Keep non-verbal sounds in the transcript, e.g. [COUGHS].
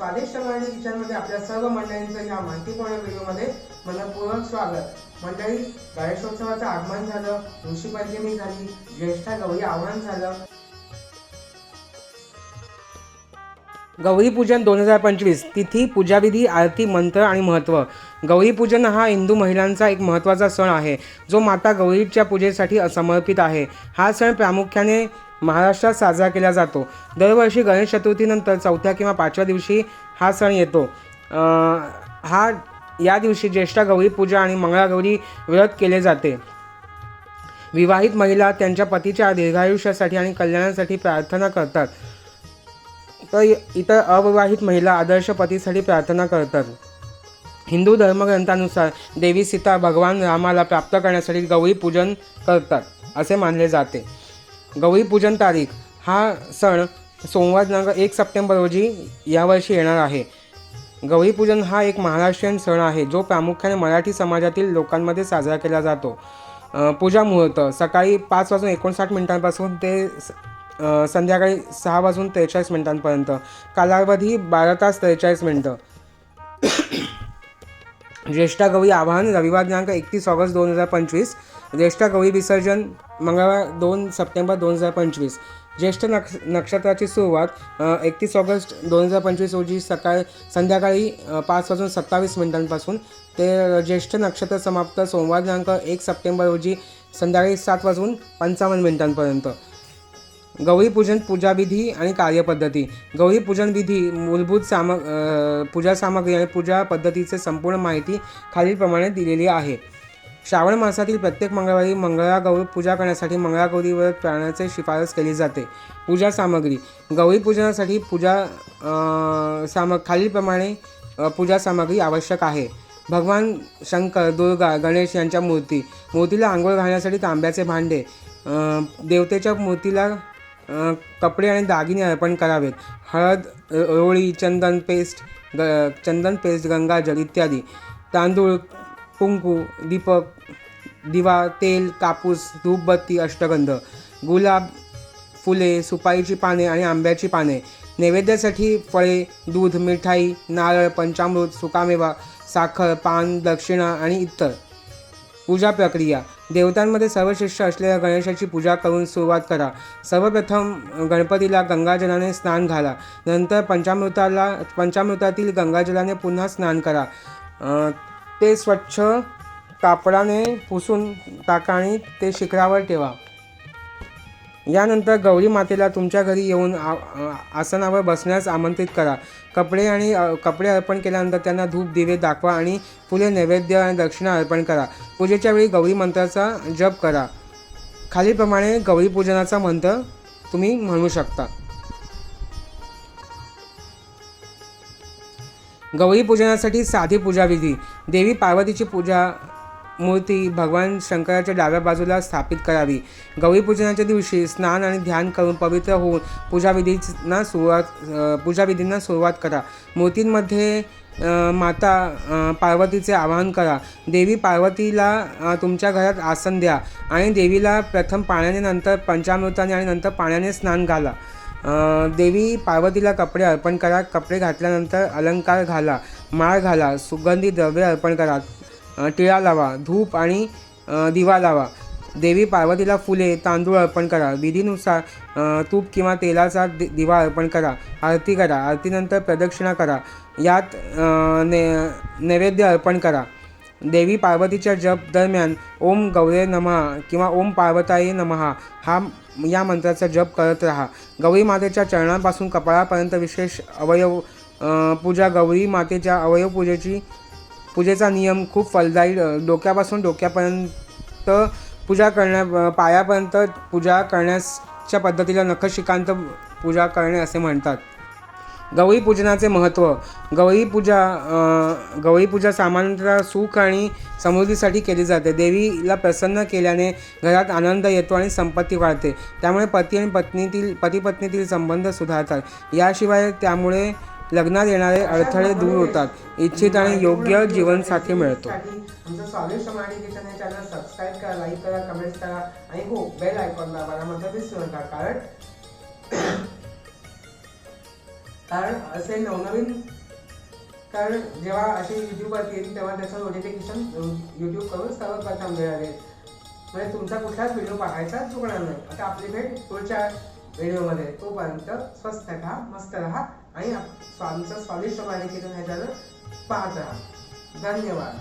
स्वादिष्ट मराठी किचनमध्ये आपल्या सर्व मंडळींचं या माहितीपूर्ण व्हिडिओमध्ये मनपूर्वक स्वागत. मंडळी गणेशोत्सवाचं आगमन झालं ऋषी पंचमी झाली ज्येष्ठा गौरी आव्हान झालं. गौरीपूजन दोन हजार पंचवीस तिथी पूजाविधी आरती मंत्र आणि महत्त्व गौरीपूजन हा हिंदू महिलांचा एक महत्त्वाचा सण आहे जो माता गौरीच्या पूजेसाठी समर्पित आहे. हा सण प्रामुख्याने महाराष्ट्रात साजरा केला जातो. दरवर्षी गणेश चतुर्थीनंतर चौथ्या किंवा पाचव्या दिवशी हा सण येतो. हा या दिवशी ज्येष्ठा गौरी पूजा आणि मंगळागौरी व्रत केले जाते. विवाहित महिला त्यांच्या पतीच्या दीर्घायुष्यासाठी आणि कल्याणासाठी प्रार्थना करतात. तर इतर अविवाहित महिला आदर्श पतीसाठी प्रार्थना करतात. हिंदू धर्मग्रंथानुसार देवी सीता भगवान रामाला प्राप्त करण्यासाठी गौरी पूजन करतात असे मानले जाते. गौरी पूजन तारीख. हा सण सोमवार दिनांक एक सप्टेंबर रोजी यावर्षी येणार आहे. गौरीपूजन हा एक महाराष्ट्रीयन सण आहे जो प्रामुख्याने मराठी समाजातील लोकांमध्ये साजरा केला जातो. पूजा मुहूर्त सकाळी पाच वाजून एकोणसाठ मिनिटांपासून ते स- संध्याकाळी सहा वाजून त्रेचाळीस मिनिटांपर्यंत कालावधी बारा तास त्रेचाळीस मिनटं. [COUGHS] ज्येष्ठा गौरी आवाहन रविवार दिनांक एकतीस ऑगस्ट दोन हजार पंचवीस ज्येष्ठा गौरी विसर्जन मंगळवार दोन सप्टेंबर दोन हजार पंचवीस. ज्येष्ठ नक्ष नक्षत्राची सुरुवात एकतीस ऑगस्ट दोन हजार पंचवीस रोजी सकाळ संध्याकाळी पाच वाजून सत्तावीस मिनिटांपासून. ते ज्येष्ठ नक्षत्र समाप्त सोमवार दिनांक एक सप्टेंबर रोजी संध्याकाळी सात वाजून पंचावन्न मिनिटांपर्यंत. गौरीपूजन पूजाविधी आणि कार्यपद्धती. गौरीपूजन विधी मूलभूत साम पूजा सामग्री आणि पूजा पद्धतीचे संपूर्ण माहिती खालीलप्रमाणे दिलेली आहे. श्रावण मासातील प्रत्येक मंगळवारी मंगळागौर पूजा करण्यासाठी मंगळागौरीवर प्राण्याचे शिफारस केली जाते. पूजा सामग्री. गौरी पूजनासाठी पूजा साम खालीलप्रमाणे पूजा सामग्री आवश्यक आहे. भगवान शंकर दुर्गा गणेश यांच्या मूर्ती. मूर्तीला आंघोळ घालण्यासाठी तांब्याचे भांडे देवतेच्या मूर्तीला कपडे आणि दागिने अर्पण करावेत. हळद रोळी चंदन पेस्ट ग चंदन पेस्ट गंगाजल इत्यादी. तांदूळ कुंकू दीपक दिवा तेल कापूस धूपबत्ती अष्टगंध गुलाब फुले सुपारीची पाने आणि आंब्याची पाने. नैवेद्यासाठी फळे दूध मिठाई नारळ पंचामृत सुकामेवा साखर पान दक्षिणा आणि इतर. पूजा प्रक्रिया. देवतांमध्ये सर्वश्रेष्ठ असलेल्या गणेशाची पूजा करून सुरुवात करा. सर्वप्रथम गणपतीला गंगाजलाने स्नान घाला. नंतर पंचामृताला पंचामृतातील गंगाजलाने पुन्हा स्नान करा. ते स्वच्छ कापडाने पुसून टाका आणि ते शिखरावर ठेवा. यानंतर गौरी मातेला तुमच्या घरी येऊन आ- आसनावर बसण्यास आमंत्रित करा. कपडे आणि कपडे अर्पण केल्यानंतर त्यांना धूप दिवे दाखवा आणि फुले नैवेद्य आणि दक्षिणा अर्पण करा. पूजेच्या वेळी गौरी मंत्राचा जप करा. खालीलप्रमाणे गौरी पूजनाचा मंत्र तुम्ही म्हणू शकता. गौरी पूजनासाठी साधी पूजाविधी. देवी पार्वतीची पूजा मूर्ती भगवान शंकराच्या डाव्या बाजूला स्थापित करावी. गौरी पूजनाच्या दिवशी स्नान आणि ध्यान करून पवित्र होऊन पूजाविधींना सुरुवात पूजाविधींना सुरुवात करा. मूर्तींमध्ये माता पार्वतीचे आवाहन करा. देवी पार्वतीला तुमच्या घरात आसन द्या आणि देवीला प्रथम पाण्याने नंतर पंचामृताने आणि नंतर पाण्याने स्नान घाला. देवी पार्वतीला कपडे अर्पण करा कपडे घातल्यानंतर अलंकार घाला माळ घाला सुगंधी द्रव्य अर्पण करा टिळा लावा धूप आणि दिवा लावा. देवी पार्वतीला फुले तांदूळ अर्पण करा. विधीनुसार तूप किंवा तेलाचा दि दिवा अर्पण करा. आरती करा. आरतीनंतर प्रदक्षिणा करा. यात ने नैवेद्य अर्पण करा. देवी पार्वतीच्या जप दरम्यान ओम गौरे नमः किंवा ओम पार्वताई नमः हा या मंत्राचा जप करत राहा. गौरी मातेच्या चरणांपासून कपाळापर्यंत विशेष अवयव पूजा गौरी मातेच्या अवयव पूजेची पूजेचा नियम खूप फलदायी डोक्यापासून डोक्यापर्यंत पूजा करण्या पायापर्यंत पूजा करण्याच्या पद्धतीला नखशिकांत पूजा करणे असे म्हणतात. गौरी पूजनाचे महत्त्व. गौरी पूजा अ, पूजा सामान्यतः सुख आणि समृद्धीसाठी केली जाते. देवीला प्रसन्न केल्याने घरात आनंद येतो आणि संपत्ती वाढते. त्यामुळे पती आणि पत्नीतील पती पत्नीतील संबंध सुधारतात. याशिवाय त्यामुळे लग्नात येणारे अडथळे दूर होतात. इच्छित आणि योग्य जीवनसाथी मिळतो. आमचं चॅनल सबस्क्राईब करा लाईक करा करा आणि हो बेल आयकॉन दाबायला म्हणजे विसरू नका कारण कारण असे नवनवीन कारण जेव्हा अशी यूट्यूबवरती येईल तेव्हा त्याचं नोटिफिकेशन यूट्यूब करून सर्वप्रथम मिळाले. म्हणजे तुमचा कुठलाच व्हिडिओ पाहायचा चुकणार नाही. आता आपली भेट पुढच्या व्हिडिओमध्ये तोपर्यंत स्वस्त राहा मस्त राहा आणि आमचं स्वादिष्ट मालिकेतून ह्याच्यानं पाहत राहा. धन्यवाद.